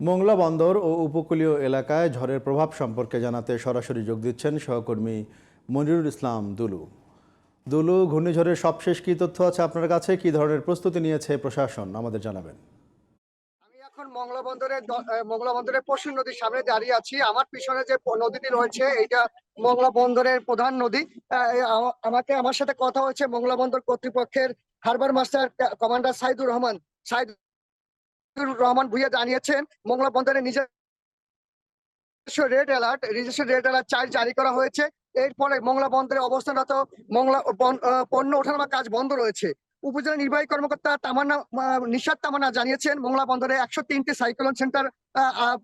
মোংলা বন্দর ও উপকূলীয় এলাকায় ঝড়ের প্রভাব সম্পর্কে জানাতে সরাসরি যোগ দিচ্ছেন সহকর্মী মনিরুল ইসলাম দুলু। দুলু, ঘূর্ণিঝড়ের সবশেষ কী তথ্য আছে আপনার কাছে? কী ধরনের প্রস্তুতি নিয়েছে প্রশাসন? আমাদের জানাবেন। এখন মংলা বন্দরের মংলা বন্দরের পশ্চিম নদীর সামনে দাঁড়িয়ে আছি। আমার পিছনে যে নদীটি রয়েছে, এইটা মংলা বন্দরের প্রধান নদী। আমাকে, আমার সাথে কথা হচ্ছে মংলা বন্দর কর্তৃপক্ষের harbour master commander Saidur Rahman. Saidur Rahman Bhuiya জানিয়েছেন মংলা বন্দরে নিজের রেড অ্যালার্ট নিজস্ব রেড অ্যালার্ট চার্জ জারি করা হয়েছে। এর ফলে মংলা বন্দরে অবস্থানরত মংলা পণ্য ওঠানামা কাজ বন্ধ রয়েছে। উপজেলা নির্বাহী কর্মকর্তা তামান্না নিশাদ তামান্না জানিয়েছেন মংলা বন্দরে একশো তিনটি সাইক্লোন সেন্টার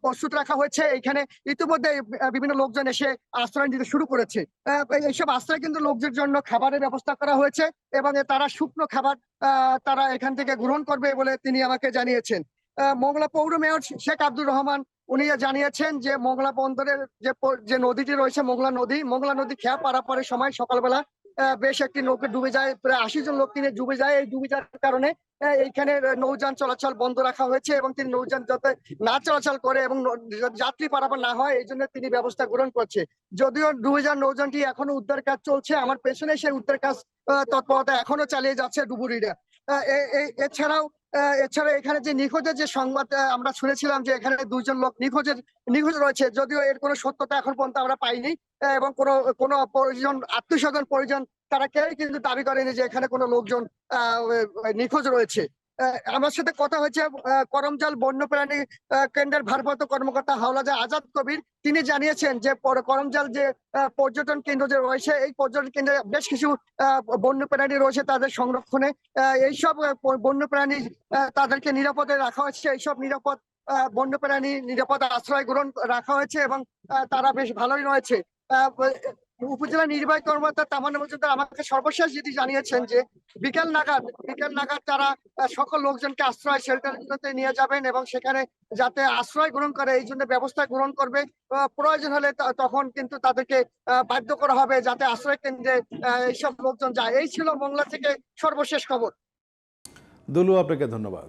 প্রস্তুত রাখা হয়েছে। এখানে ইতিমধ্যে বিভিন্ন লোকজন এসে আশ্রয় নিতে শুরু করেছে। এইসব আশ্রয় কিন্তু লোকদের জন্য খাবারের ব্যবস্থা করা হয়েছে এবং তারা শুকনো খাবার তারা এখান থেকে গ্রহণ করবে বলে তিনি আমাকে জানিয়েছেন। মোংলা পৌর মেয়র শেখ আব্দুর রহমান, উনি জানিয়েছেন যে মোংলা বন্দরের যে যে নদীটি রয়েছে মোংলা নদী মোংলা নদী খেয়া পারাপারের সময় সকালবেলা বেশ একটি নৌকা ডুবে যায়, প্রায় আশি জন লোক তিনি ডুবে যায়। এই ডুবে যাওয়ার কারণে এইখানে নৌযান চলাচল বন্ধ রাখা হয়েছে এবং তিনি নৌযান যাতে না চলাচল করে এবং যাত্রী পারাপার না হয়, এই জন্য তিনি ব্যবস্থা গ্রহণ করছে। যদিও ডুবে যাওয়ার নৌযানটি এখনও উদ্ধার কাজ চলছে, আমার পেছনে সেই উদ্ধার কাজ তৎপরতা এখনও চালিয়ে যাচ্ছে ডুবুরিরা। এছাড়াও এছাড়া এখানে যে নিখোঁজের যে সংবাদ আমরা শুনেছিলাম যে এখানে দুজন লোক নিখোঁজের, নিখোঁজ রয়েছে, যদিও এর কোনো সত্যতা এখন পর্যন্ত আমরা পাইনি এবং কোনো কোনো পরিজন, আত্মীয় স্বজন, পরিজন, তারা কেউই কিন্তু দাবি করেনি যে এখানে কোনো লোকজন নিখোঁজ রয়েছে। আমার সাথে কথা হয়েছে করমজাল বন্যপ্রাণী আহ, কেন্দ্রের ভারপ্রাপ্ত কর্মকর্তা হাওলাজা আজাদ কবির। তিনি জানিয়েছেন যে করমজাল যে পর্যটন কেন্দ্র যে রয়েছে এই পর্যটন কেন্দ্রে বেশ কিছু বন্যপ্রাণী রয়েছে তাদের সংরক্ষণে। এইসব বন্যপ্রাণী তাদেরকে নিরাপদে রাখা হয়েছে। এইসব নিরাপদ বন্যপ্রাণী নিরাপদ আশ্রয় গ্রহণ রাখা হয়েছে এবং তারা বেশ ভালোই রয়েছে। উপজেলা নির্বাহী কর্মকর্তা তামান্না মজুমদার আমাকে সর্বশেষ যেটি জানিয়েছেন যে বিকেল নাগাদ বিকেল নাগাদ তারা সকল লোকজনকে আশ্রয় শেল্টারগুলোতে নিয়ে যাবেন এবং সেখানে যাতে আশ্রয় গ্রহণ করে, এই জন্য ব্যবস্থা গ্রহণ করবে। প্রয়োজন হলে তখন কিন্তু তাদেরকে বাধ্য করা হবে যাতে আশ্রয় কেন্দ্রে এইসব লোকজন যায়। এই ছিল মংলা থেকে সর্বশেষ খবর। দুলু, আপনাকে ধন্যবাদ।